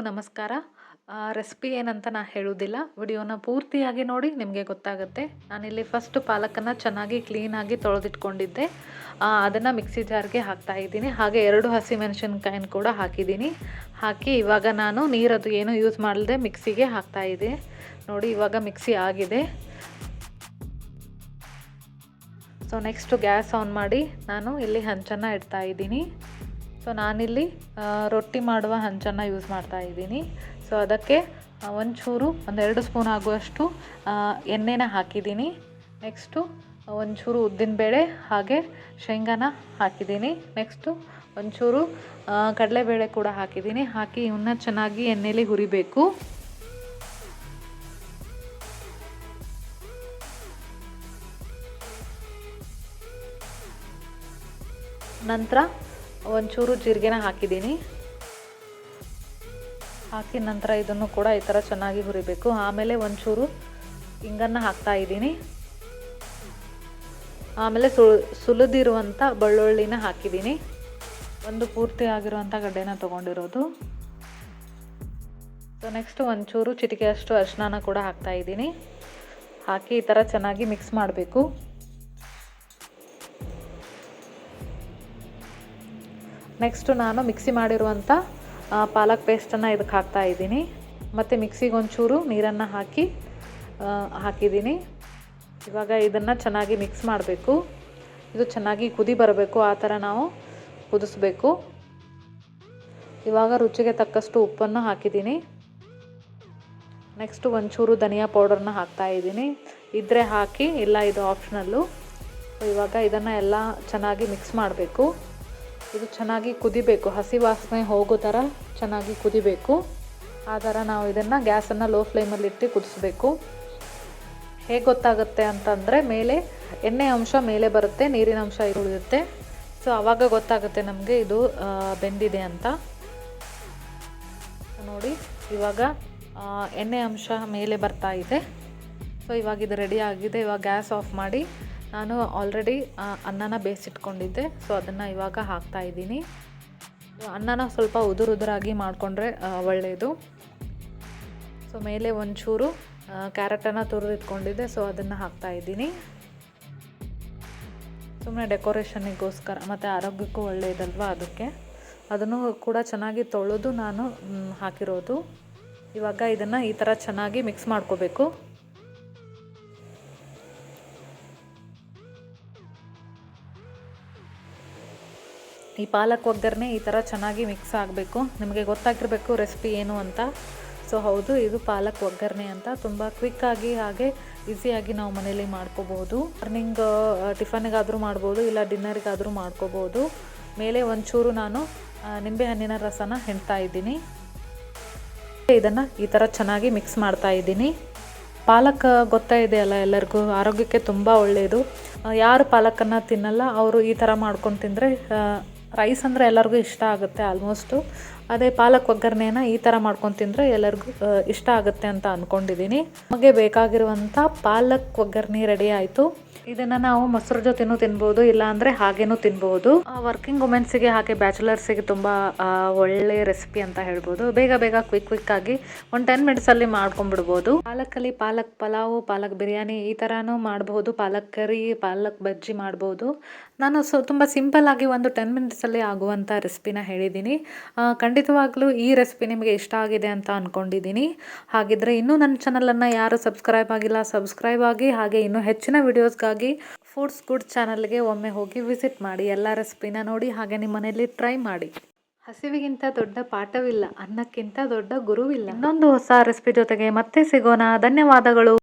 ಎಲ್ರಿಗೂ ನಮಸ್ಕಾರ ರೆಸಿಪಿ ಏನಂತ ನಾ ಹೇಳೋದಿಲ್ಲ ವಿಡಿಯೋನ ಪೂರ್ತಿಯಾಗಿ ನೋಡಿ ನಿಮಗೆ ಗೊತ್ತಾಗುತ್ತೆ. ನಾನಿಲ್ಲಿ ಫಸ್ಟ್ ಪಾಲಕನ್ನು ಚೆನ್ನಾಗಿ ಕ್ಲೀನಾಗಿ ತೊಳೆದಿಟ್ಕೊಂಡಿದ್ದೆ. ಅದನ್ನು ಮಿಕ್ಸಿ ಜಾರ್ಗೆ ಹಾಕ್ತಾ ಇದ್ದೀನಿ. ಹಾಗೆ ಎರಡು ಹಸಿಮೆಣಸಿನ್ಕಾಯಿನ ಕೂಡ ಹಾಕಿದ್ದೀನಿ. ಹಾಕಿ ಇವಾಗ ನಾನು ನೀರದು ಏನು ಯೂಸ್ ಮಾಡದೆ ಮಿಕ್ಸಿಗೆ ಹಾಕ್ತಾ ಇದ್ದೆ. ನೋಡಿ ಇವಾಗ ಮಿಕ್ಸಿ ಆಗಿದೆ. ಸೊ ನೆಕ್ಸ್ಟು ಗ್ಯಾಸ್ ಆನ್ ಮಾಡಿ ನಾನು ಇಲ್ಲಿ ಹಂಚನ್ನು ಇಡ್ತಾ ಇದ್ದೀನಿ. ಸೊ ನಾನಿಲ್ಲಿ ರೊಟ್ಟಿ ಮಾಡುವ ಹಂಚನ್ನು ಯೂಸ್ ಮಾಡ್ತಾ ಇದ್ದೀನಿ. ಸೊ ಅದಕ್ಕೆ ಒಂಚೂರು, ಒಂದೆರಡು ಸ್ಪೂನ್ ಆಗುವಷ್ಟು ಎಣ್ಣೆನ ಹಾಕಿದ್ದೀನಿ. ನೆಕ್ಸ್ಟು ಒಂಚೂರು ಉದ್ದಿನಬೇಳೆ ಹಾಗೆ ಶೇಂಗಾನ ಹಾಕಿದ್ದೀನಿ. ನೆಕ್ಸ್ಟು ಒಂಚೂರು ಕಡಲೆಬೇಳೆ ಕೂಡ ಹಾಕಿದ್ದೀನಿ. ಹಾಕಿ ಇವನ್ನ ಚೆನ್ನಾಗಿ ಎಣ್ಣೆಯಲ್ಲಿ ಹುರಿಬೇಕು. ನಂತರ ಒಂಚೂರು ಜೀರಿಗೆನ ಹಾಕಿದ್ದೀನಿ. ಹಾಕಿ ನಂತರ ಇದನ್ನು ಕೂಡ ಈ ಥರ ಚೆನ್ನಾಗಿ ಹುರಿಬೇಕು. ಆಮೇಲೆ ಒಂಚೂರು ಹಿಂಗನ್ನು ಹಾಕ್ತಾ ಇದ್ದೀನಿ. ಆಮೇಲೆ ಸು ಸುಲಿದಿರುವಂಥ ಬೆಳ್ಳುಳ್ಳಿನ ಹಾಕಿದ್ದೀನಿ. ಒಂದು ಪೂರ್ತಿ ಆಗಿರುವಂಥ ಗಡ್ಡೆನ ತೊಗೊಂಡಿರೋದು. ಸೊ ನೆಕ್ಸ್ಟು ಒಂಚೂರು ಚಿಟಿಕೆಯಷ್ಟು ಅರಿಶಿನ ಕೂಡ ಹಾಕ್ತಾ ಇದ್ದೀನಿ. ಹಾಕಿ ಈ ಥರ ಚೆನ್ನಾಗಿ ಮಿಕ್ಸ್ ಮಾಡಬೇಕು. ನೆಕ್ಸ್ಟು ನಾನು ಮಿಕ್ಸಿ ಮಾಡಿರುವಂಥ ಪಾಲಕ್ ಪೇಸ್ಟನ್ನು ಇದಕ್ಕೆ ಹಾಕ್ತಾ ಇದ್ದೀನಿ. ಮತ್ತು ಮಿಕ್ಸಿಗೆ ಒಂಚೂರು ನೀರನ್ನು ಹಾಕಿ ಹಾಕಿದ್ದೀನಿ. ಇವಾಗ ಇದನ್ನು ಚೆನ್ನಾಗಿ ಮಿಕ್ಸ್ ಮಾಡಬೇಕು. ಇದು ಚೆನ್ನಾಗಿ ಕುದಿ ಬರಬೇಕು, ಆ ಥರ ನಾವು ಕುದಿಸ್ಬೇಕು. ಇವಾಗ ರುಚಿಗೆ ತಕ್ಕಷ್ಟು ಉಪ್ಪನ್ನು ಹಾಕಿದ್ದೀನಿ. ನೆಕ್ಸ್ಟು ಒಂಚೂರು ಧನಿಯಾ ಪೌಡರ್ನ ಹಾಕ್ತಾ ಇದ್ದೀನಿ. ಇದ್ದರೆ ಹಾಕಿ, ಇಲ್ಲ ಇದು ಆಪ್ಷನಲ್ಲು ಇವಾಗ ಇದನ್ನು ಎಲ್ಲ ಚೆನ್ನಾಗಿ ಮಿಕ್ಸ್ ಮಾಡಬೇಕು. ಇದು ಚೆನ್ನಾಗಿ ಕುದಿಬೇಕು. ಹಸಿ ವಾಸನೆ ಹೋಗೋ ಥರ ಚೆನ್ನಾಗಿ ಕುದಿಬೇಕು. ಆ ಥರ ನಾವು ಇದನ್ನು ಗ್ಯಾಸನ್ನು ಲೋ ಫ್ಲೇಮಲ್ಲಿ ಇಟ್ಟು ಕುದಿಸ್ಬೇಕು. ಹೇಗೆ ಗೊತ್ತಾಗುತ್ತೆ ಅಂತಂದರೆ ಮೇಲೆ ಎಣ್ಣೆ ಅಂಶ ಮೇಲೆ ಬರುತ್ತೆ, ನೀರಿನ ಅಂಶ ಉಳಿಯುತ್ತೆ. ಸೊ ಆವಾಗ ಗೊತ್ತಾಗುತ್ತೆ ನಮಗೆ ಇದು ಬೆಂದಿದೆ ಅಂತ. ನೋಡಿ, ಇವಾಗ ಎಣ್ಣೆ ಅಂಶ ಮೇಲೆ ಬರ್ತಾ ಇದೆ. ಸೊ ಇವಾಗ ಇದು ರೆಡಿ ಆಗಿದೆ. ಇವಾಗ ಗ್ಯಾಸ್ ಆಫ್ ಮಾಡಿ ನಾನು ಆಲ್ರೆಡಿ ಅನ್ನನ ಬೇಯಿಸಿಟ್ಕೊಂಡಿದ್ದೆ. ಸೊ ಅದನ್ನು ಇವಾಗ ಹಾಕ್ತಾ ಇದ್ದೀನಿ. ಅನ್ನನ ಸ್ವಲ್ಪ ಉದುರು ಉದುರಾಗಿ ಮಾಡಿಕೊಂಡ್ರೆ ಒಳ್ಳೆಯದು ಸೊ ಮೇಲೆ ಒಂಚೂರು ಕ್ಯಾರೆಟನ್ನು ತುರಿದಿಟ್ಕೊಂಡಿದ್ದೆ. ಸೊ ಅದನ್ನು ಹಾಕ್ತಾ ಇದ್ದೀನಿ. ಸುಮ್ಮನೆ ಡೆಕೋರೇಷನಿಗೋಸ್ಕರ ಮತ್ತು ಆರೋಗ್ಯಕ್ಕೂ ಒಳ್ಳೆಯದಲ್ವ ಅದಕ್ಕೆ. ಅದನ್ನು ಕೂಡ ಚೆನ್ನಾಗಿ ತೊಳೆದು ನಾನು ಹಾಕಿರೋದು. ಇವಾಗ ಇದನ್ನು ಈ ಥರ ಚೆನ್ನಾಗಿ ಮಿಕ್ಸ್ ಮಾಡ್ಕೋಬೇಕು. ಈ ಪಾಲಕ್ ಒಗ್ಗರಣೆ ಈ ಥರ ಚೆನ್ನಾಗಿ ಮಿಕ್ಸ್ ಆಗಬೇಕು. ನಿಮಗೆ ಗೊತ್ತಾಗಿರಬೇಕು ರೆಸಿಪಿ ಏನು ಅಂತ. ಸೊ ಹೌದು, ಇದು ಪಾಲಕ್ ಒಗ್ಗರಣೆ ಅಂತ. ತುಂಬ ಕ್ವಿಕ್ಕಾಗಿ ಹಾಗೆ ಈಸಿಯಾಗಿ ನಾವು ಮನೇಲಿ ಮಾಡ್ಕೋಬೋದು. ಮಾರ್ನಿಂಗ್ ಟಿಫನ್ಗಾದರೂ ಮಾಡ್ಬೋದು, ಇಲ್ಲ ಡಿನ್ನರಿಗಾದರೂ ಮಾಡ್ಕೋಬೋದು. ಮೇಲೆ ಒಂಚೂರು ನಾನು ನಿಂಬೆಹಣ್ಣಿನ ರಸನ ಹೆಣ್ತಾ ಇದ್ದೀನಿ. ಇದನ್ನು ಈ ಥರ ಚೆನ್ನಾಗಿ ಮಿಕ್ಸ್ ಮಾಡ್ತಾ ಇದ್ದೀನಿ. ಪಾಲಕ್ ಗೊತ್ತಾ ಇದೆಯಲ್ಲ ಎಲ್ಲರಿಗೂ? ಆರೋಗ್ಯಕ್ಕೆ ತುಂಬ ಒಳ್ಳೆಯದು ಯಾರು ಪಾಲಕನ್ನು ತಿನ್ನಲ್ಲ, ಅವರು ಈ ಥರ ಮಾಡ್ಕೊಂಡು ತಿಂದರೆ ರೈಸ್ ಅಂದರೆ ಎಲ್ಲರಿಗೂ ಇಷ್ಟ ಆಗುತ್ತೆ ಆಲ್ಮೋಸ್ಟು ಅದೇ ಪಾಲಕ್ ಒಗ್ಗರಣೆನ ಈ ಥರ ಮಾಡ್ಕೊಂಡು ತಿಂದರೆ ಎಲ್ಲರಿಗೂ ಇಷ್ಟ ಆಗುತ್ತೆ ಅಂತ ಅಂದ್ಕೊಂಡಿದ್ದೀನಿ ನಮಗೆ ಬೇಕಾಗಿರುವಂಥ ಪಾಲಕ್ ಒಗ್ಗರಣೆ ರೆಡಿ ಆಯಿತು. ಇದನ್ನು ನಾವು ಮೊಸರು ಜೊತೆನೂ ತಿನ್ಬೋದು, ಇಲ್ಲ ಅಂದರೆ ಹಾಗೇನೂ ತಿನ್ಬೋದು. ವರ್ಕಿಂಗ್ ವುಮೆನ್ಸಿಗೆ ಹಾಗೆ ಬ್ಯಾಚುಲರ್ಸಿಗೆ ತುಂಬ ಒಳ್ಳೆ ರೆಸಿಪಿ ಅಂತ ಹೇಳ್ಬೋದು. ಬೇಗ ಬೇಗ ಕ್ವಿಕ್ ಕ್ವಿಕ್ ಆಗಿ ಒಂದು ಟೆನ್ ಮಿನಿಟ್ಸಲ್ಲಿ ಮಾಡ್ಕೊಂಡ್ಬಿಡ್ಬೋದು. ಪಾಲಕಲ್ಲಿ ಪಾಲಕ್ ಪಲಾವು, ಪಾಲಕ್ ಬಿರಿಯಾನಿ ಈ ಥರನೂ ಮಾಡ್ಬೋದು. ಪಾಲಕ್ ಕರಿ, ಪಾಲಕ್ ಬಜ್ಜಿ ಮಾಡ್ಬೋದು. ನಾನು ಸೊ, ತುಂಬ ಸಿಂಪಲ್ ಆಗಿ ಒಂದು ಟೆನ್ ಮಿನಿಟ್ಸಲ್ಲಿ ಆಗುವಂಥ ರೆಸಿಪಿನ ಹೇಳಿದ್ದೀನಿ ಖಂಡಿತವಾಗ್ಲೂ ಈ ರೆಸಿಪಿ ನಿಮಗೆ ಇಷ್ಟ ಆಗಿದೆ ಅಂತ ಅಂದ್ಕೊಂಡಿದ್ದೀನಿ ಹಾಗಿದ್ರೆ ಇನ್ನೂ ನನ್ನ ಚಾನಲನ್ನು ಯಾರು ಸಬ್ಸ್ಕ್ರೈಬ್ ಆಗಿಲ್ಲ ಸಬ್ಸ್ಕ್ರೈಬ್ ಆಗಿ, ಹಾಗೆ ಇನ್ನೂ ಹೆಚ್ಚಿನ ವಿಡಿಯೋಸ್ಗಾಗಿ ಫುಡ್ಸ್ ಗುಡ್ ಚಾನಲ್ಗೆ ಒಮ್ಮೆ ಹೋಗಿ ವಿಸಿಟ್ ಮಾಡಿ, ಎಲ್ಲ ರೆಸಿಪಿನ ನೋಡಿ, ಹಾಗೆ ನಿಮ್ಮ ಮನೆಯಲ್ಲಿ ಟ್ರೈ ಮಾಡಿ. ಹಸಿವಿಗಿಂತ ದೊಡ್ಡ ಪಾಠವಿಲ್ಲ, ಅನ್ನಕ್ಕಿಂತ ದೊಡ್ಡ ಗುರುವಿಲ್ಲ. ಇನ್ನೊಂದು ಹೊಸ ರೆಸಿಪಿ ಜೊತೆಗೆ ಮತ್ತೆ ಸಿಗೋಣ. ಧನ್ಯವಾದಗಳು.